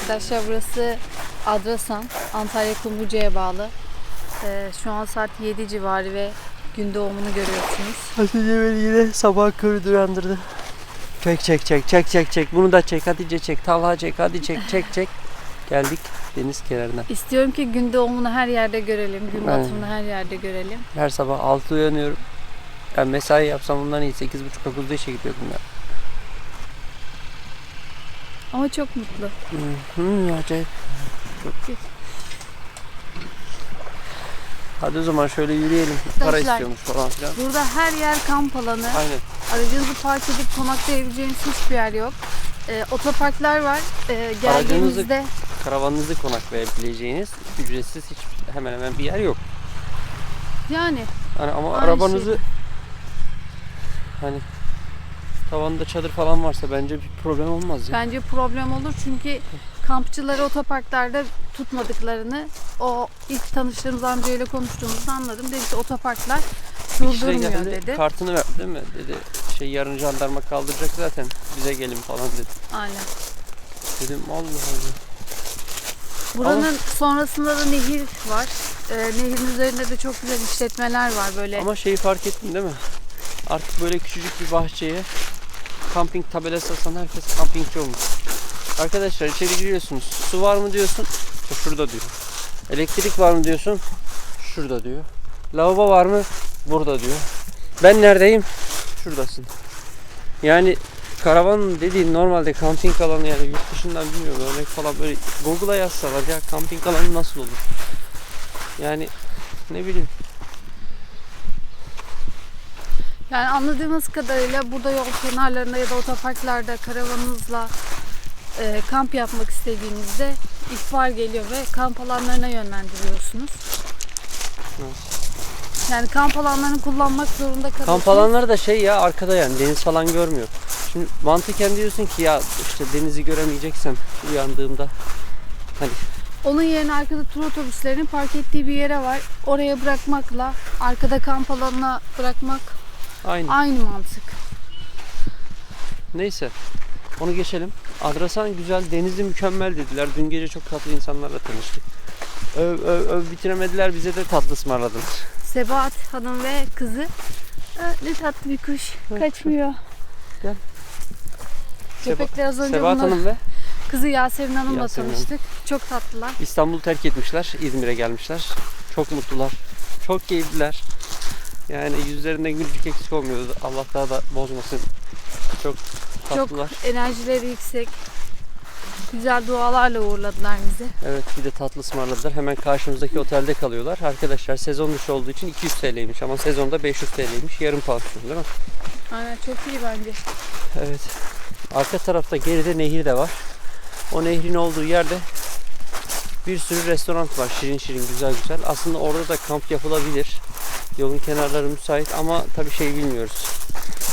Arkadaşlar burası Adrasan, Antalya Kumluca'ya bağlı. Ee, şu an saat 7 civarı ve gün doğumunu görüyorsunuz. Hatice beni yine sabah körü uyandırdı. Çek çek çek çek çek çek. Bunu da çek Hatice çek. Talha çek hadi çek çek çek. Geldik deniz kenarına. İstiyorum ki gün doğumunu her yerde görelim, gün Aynen. batımını her yerde görelim. Her sabah 6 uyanıyorum. Ben mesai yapsam bundan iyi. 8.30-9'da işe gidiyordum ya. Ama çok mutlu. Hı, hı, acayip. Çok. Hadi o zaman şöyle yürüyelim. Para Arkadaşlar. istiyormuş falan filan. Burada her yer kamp alanı. Aynen. Aracınızı park edip konaklayabileceğiniz hiçbir yer yok. Ee, otoparklar var. Ee, geldiğimizde Karavanınızı konaklayabileceğiniz ücretsiz hiç hemen hemen bir yer yok. yani Hani ama Aynı arabanızı hani tavanda çadır falan varsa bence bir problem olmaz ya. bence problem olur çünkü kampçıları otoparklarda tutmadıklarını o ilk tanıştığımız amcayla konuştuğumuzda anladım. Dedi ki otoparklar durdurmuyor geldi, dedi. Kartını verdi değil mi? Dedi şey yarın jandarma kaldıracak zaten bize gelin falan dedi. Aynen. Dedim Allah Allah. Buranın sonrasında da nehir var. Ee, nehirin üzerinde de çok güzel işletmeler var böyle. Ama şeyi fark ettin değil mi? Artık böyle küçücük bir bahçeye kamping tabelası asan herkes kampingçi olmuş. Arkadaşlar içeri giriyorsunuz. Su var mı diyorsun? İşte şurada diyor. Elektrik var mı diyorsun? Şurada diyor. Lavabo var mı? Burada diyor. Ben neredeyim? Şuradasın. Yani karavan dediğin normalde kamping alanı yani yurt dışından bilmiyorum örnek falan böyle Google'a yazsalar ya kamping alanı nasıl olur? Yani ne bileyim Yani anladığımız kadarıyla burada yol kenarlarında ya da otoparklarda karavanınızla e, kamp yapmak istediğinizde ihbar geliyor ve kamp alanlarına yönlendiriyorsunuz. Yani kamp alanlarını kullanmak zorunda kalıyorsunuz. Kamp alanları da şey ya arkada yani deniz falan görmüyor. Şimdi mantıken diyorsun ki ya işte denizi göremeyeceksem uyandığımda hani Onun yerine arkada tur otobüslerinin park ettiği bir yere var. Oraya bırakmakla arkada kamp alanına bırakmak aynı. aynı mantık. Neyse onu geçelim. Adrasan güzel, denizi mükemmel dediler. Dün gece çok tatlı insanlarla tanıştık. Öv, öv, öv bitiremediler bize de tatlı ısmarladılar. Sebahat Hanım ve kızı. Aa, ne tatlı bir kuş. Kaçmıyor. Gel. Köpekler az önce Sebahat bunlar- Hanım ve Kızı Yasemin Hanım'la Yasemin tanıştık. Çok tatlılar. İstanbul'u terk etmişler. İzmir'e gelmişler. Çok mutlular. Çok keyifliler. Yani yüzlerinden gülücük eksik olmuyordu. Allah daha da bozmasın. Çok tatlılar. Çok enerjileri yüksek. Güzel dualarla uğurladılar bizi. Evet bir de tatlı ısmarladılar. Hemen karşımızdaki otelde kalıyorlar. Arkadaşlar sezon dışı olduğu için 200 TL'ymiş ama sezonda 500 TL'ymiş. Yarım pansiyon değil mi? Aynen çok iyi bence. Evet. Arka tarafta geride nehir de var. O nehrin olduğu yerde bir sürü restoran var. Şirin şirin güzel güzel. Aslında orada da kamp yapılabilir. Yolun kenarları müsait ama tabii şey bilmiyoruz.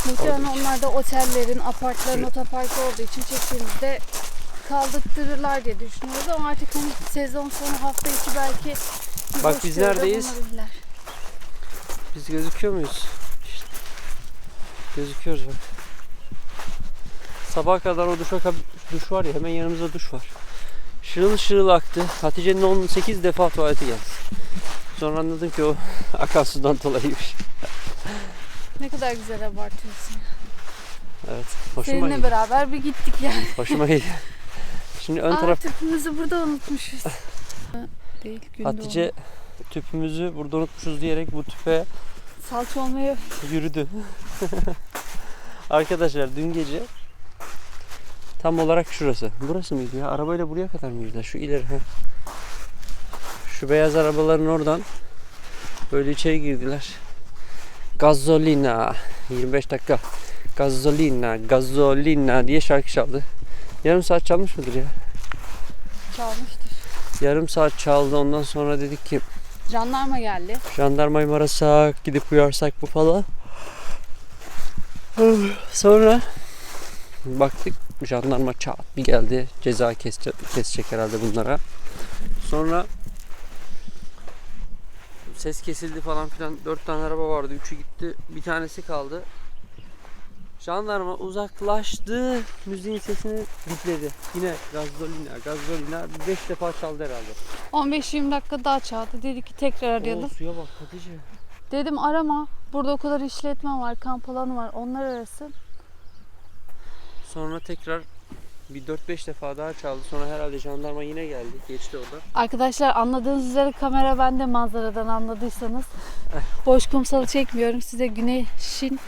Muhtemelen Orada- onlar da otellerin, apartların otoparkı olduğu için çektiğimizde kaldırtırırlar diye düşünüyoruz ama artık hani sezon sonu hafta içi belki bir Bak boş biz neredeyiz? bulunabilirler. Biz gözüküyor muyuz? İşte. Gözüküyoruz bak. Sabaha kadar o duşa duş var ya hemen yanımızda duş var. Şırıl şırıl aktı. Hatice'nin 18 defa tuvaleti geldi. Sonra anladım ki o akan sudan dolayıymış. Ne kadar güzel abartıyorsun. Evet. Hoşuma Seninle gitti. beraber bir gittik yani. Hoşuma gitti. Şimdi ön Aa, taraf tüpümüzü burada unutmuşuz. Değil, gün Hatice tüpümüzü burada unutmuşuz diyerek bu tüpe. Salça olmaya yürüdü. Arkadaşlar dün gece tam olarak şurası. Burası mıydı ya? Arabayla buraya kadar mı yürüdüler? Şu ileri. heh. Şu beyaz arabaların oradan böyle içeri girdiler. Gazolina 25 dakika. Gazolina, gazolina diye şarkı çaldı. Yarım saat çalmış mıdır ya? çalmıştır. Yarım saat çaldı. Ondan sonra dedik ki Jandarma geldi. Jandarmayı mı arasak, gidip uyarsak mı falan. Sonra baktık jandarma çat bir geldi. Ceza kesecek, kesecek herhalde bunlara. Sonra ses kesildi falan filan. Dört tane araba vardı. Üçü gitti. Bir tanesi kaldı. Jandarma uzaklaştı. Müziğin sesini bitledi. Yine gazolina, gazolina 5 defa çaldı herhalde. 15-20 dakika daha çaldı. Dedi ki tekrar arayalım. Oo, suya bak Hatice. Dedim arama. Burada o kadar işletme var, kamp alanı var. Onlar arasın. Sonra tekrar bir 4-5 defa daha çaldı. Sonra herhalde jandarma yine geldi. Geçti orada. Arkadaşlar anladığınız üzere kamera bende manzaradan anladıysanız. Boş kumsalı çekmiyorum. Size güneşin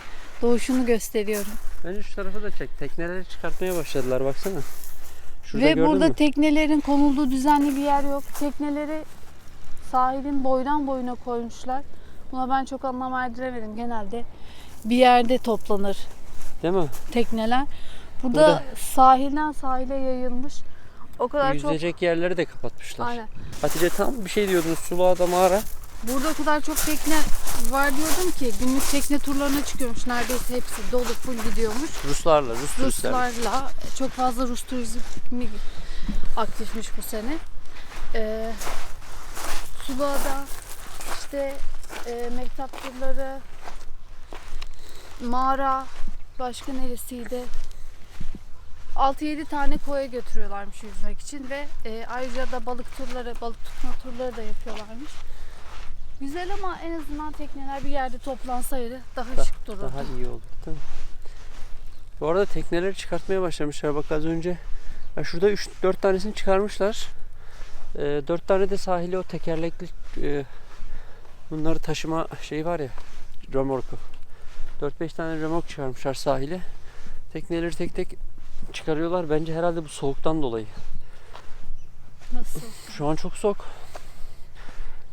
doğuşunu gösteriyorum. Bence şu tarafa da çek. Tekneleri çıkartmaya başladılar baksana. Şurada Ve burada mü? teknelerin konulduğu düzenli bir yer yok. Tekneleri sahilin boydan boyuna koymuşlar. Buna ben çok anlam erdiremedim. Genelde bir yerde toplanır Değil mi? tekneler. Burada, Burada- sahilden sahile yayılmış. O kadar çok Yüzecek yerleri de kapatmışlar. Aynen. Hatice tam bir şey diyordunuz. Sulağda mağara. Burada o kadar çok tekne var diyordum ki günlük tekne turlarına çıkıyormuş. Neredeyse hepsi dolu full gidiyormuş. Ruslarla, Rus turistlerle. Ruslarla çok fazla Rus turizmi aktifmiş bu sene. Ee, Sula'da işte e, mektap turları, mağara, başka neresiydi? 6-7 tane koya götürüyorlarmış yüzmek için ve e, ayrıca da balık turları, balık tutma turları da yapıyorlarmış. Güzel ama en azından tekneler bir yerde toplansaydı daha Da- şık dururdu. Daha iyi oldu değil mi? Bu arada tekneleri çıkartmaya başlamışlar. Bak az önce ya şurada 3-4 tanesini çıkarmışlar. 4 tane de sahili o tekerlekli e, bunları taşıma şeyi var ya römorku. 4-5 tane römork çıkarmışlar sahile. Tekneleri tek tek çıkarıyorlar. Bence herhalde bu soğuktan dolayı. Nasıl? Şu an çok soğuk.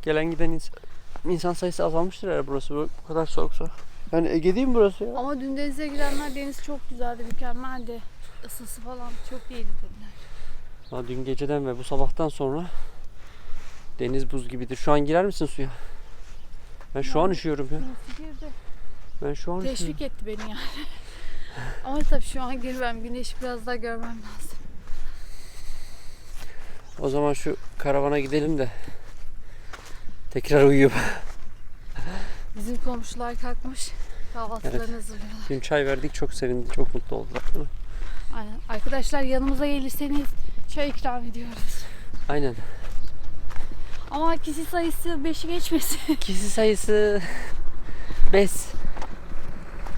Gelen giden insan, insan sayısı azalmıştır herhalde burası. Bu bu kadar soğuksa. Yani Ege değil mi burası ya? Ama dün denize girenler deniz çok güzeldi, mükemmeldi. Isısı falan çok iyiydi dediler. Ha, dün geceden ve bu sabahtan sonra deniz buz gibidir. Şu an girer misin suya? Ben şu an üşüyorum ya. Nasıl girdi? Ben şu an üşüyorum. Teşvik etti beni yani. Ama tabii şu an girmem. Güneşi biraz daha görmem lazım. O zaman şu karavana gidelim de tekrar uyuyup. Bizim komşular kalkmış. Kahvaltılarını hazırlıyorlar. Dün çay verdik çok sevindi, çok mutlu oldular. değil mi? Aynen. Arkadaşlar yanımıza gelirseniz çay ikram ediyoruz. Aynen. Ama kişi sayısı 5'i geçmesin. Kişi sayısı 5.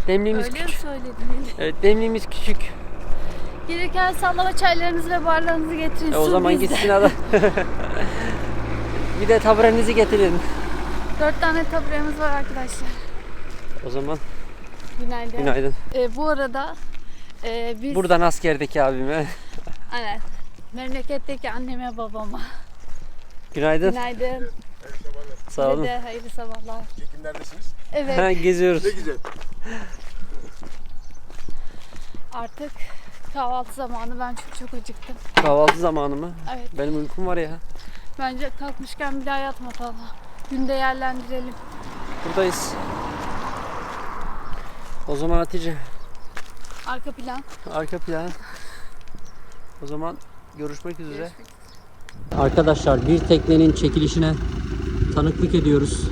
Demliğimiz Öyle mi küçük. söyledin? Evet, demliğimiz küçük. Gelirken sallama çaylarınızı ve barlarınızı getirin. E, o Su zaman bizde. gitsin adam. bir de taburenizi getirin. Dört tane taburemiz var arkadaşlar. O zaman Günaydın. günaydın. Ee, bu arada e, biz Buradan askerdeki abime. Aynen. Memleketteki anneme babama. Günaydın. Günaydın. Sağ olun. Size de hayırlı sabahlar. Çekimlerdesiniz. Evet Ha, geziyoruz. Ne güzel. Artık kahvaltı zamanı. Ben çok çok acıktım. Kahvaltı zamanı mı? Evet Benim uykum var ya. bence kalkmışken bir daha yatma Talha. Günde yerlendirelim. Buradayız. O zaman Hatice Arka plan. arka plan. O zaman görüşmek üzere. Arkadaşlar bir teknenin çekilişine tanıklık ediyoruz.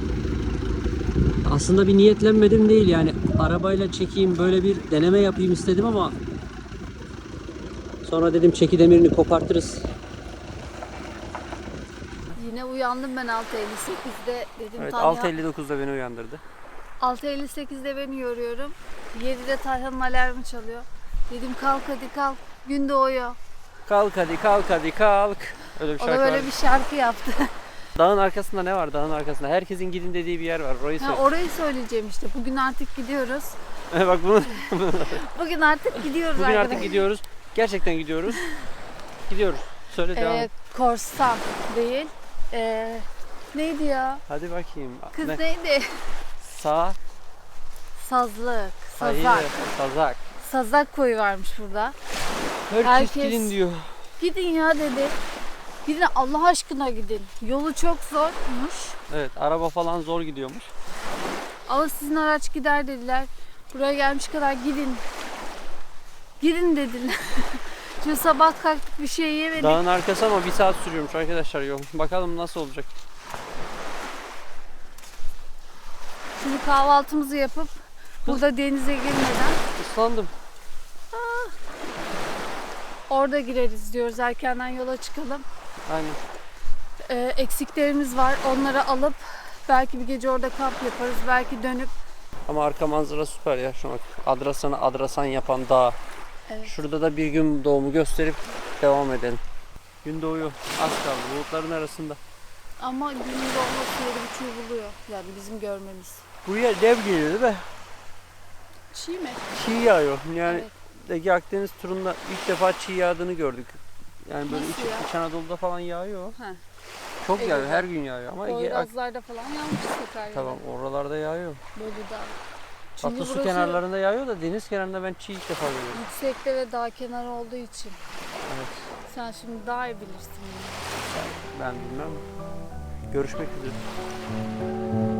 Aslında bir niyetlenmedim değil yani arabayla çekeyim böyle bir deneme yapayım istedim ama sonra dedim çeki demirini kopartırız. Yine uyandım ben 6.58'de dedim Evet Talha. 6.59'da beni uyandırdı. 6.58'de beni yoruyorum. 7'de Talha'nın alarmı çalıyor. Dedim kalk hadi kalk. Gün doğuyor. Kalk hadi kalk hadi kalk. Öyle bir O da şarkı böyle bir şarkı yaptı. Dağın arkasında ne var? Dağın arkasında. Herkesin gidin dediği bir yer var. Orayı ha, söyle. orayı söyleyeceğim işte. Bugün artık gidiyoruz. Bak bunu Bugün artık gidiyoruz bugün arkadaşlar. artık gidiyoruz. Gerçekten gidiyoruz. Gidiyoruz. Söyle devam. Ee, et. korsan değil. Ee, neydi ya? Hadi bakayım. Kız Ne? neydi? Sağ. Sazlık, Hayır. sazak. Sazak. Sazak koyu varmış burada. Herkes, Herkes- gidin diyor. Gidin ya dedi. Gidin Allah aşkına gidin. Yolu çok zormuş. Evet araba falan zor gidiyormuş. Ama sizin araç gider dediler. Buraya gelmiş kadar gidin. Gidin dediler. Şimdi sabah kalktık bir şey yemedik. Dağın arkası ama bir saat sürüyormuş arkadaşlar yol. Bakalım nasıl olacak. Şimdi kahvaltımızı yapıp Burada denize girmeden Islandım. orada gireriz diyoruz. Erkenden yola çıkalım. Aynen. Ee, eksiklerimiz var. Onları alıp belki bir gece orada kamp yaparız. Belki dönüp Ama arka manzara süper ya. Şuna bak. Adrasan'ı Adrasan yapan dağ. Evet. Şurada da bir gün doğumu gösterip devam edelim. Gün doğuyor. Az kaldı. Bulutların arasında. ama günün olması yedi buçuğu buluyor. Yani bizim görmemiz. Buraya dev geliyor değil mi? Çiğ mi? Çiğ yağıyor. Yani Evet. Ege Akdeniz turunda ilk defa çiğ yağdığını gördük. Yani böyle Nasıl İç, ya? İç Anadolu'da falan yağıyor. Ha. Çok Ege'de. yağıyor. Her gün yağıyor. Ama Ege Boyrazlarda falan yanmış Sakarya'da. tamam oralarda yağıyor. Bolu'da. Çünkü su burası kenarlarında yağıyor da deniz kenarında ben çiğ ilk defa görüyorum. Yüksekte ve dağ kenarı olduğu için. Evet. Sen şimdi daha iyi bilirsin. bunu. Ben bilmem. Görüşmek üzere.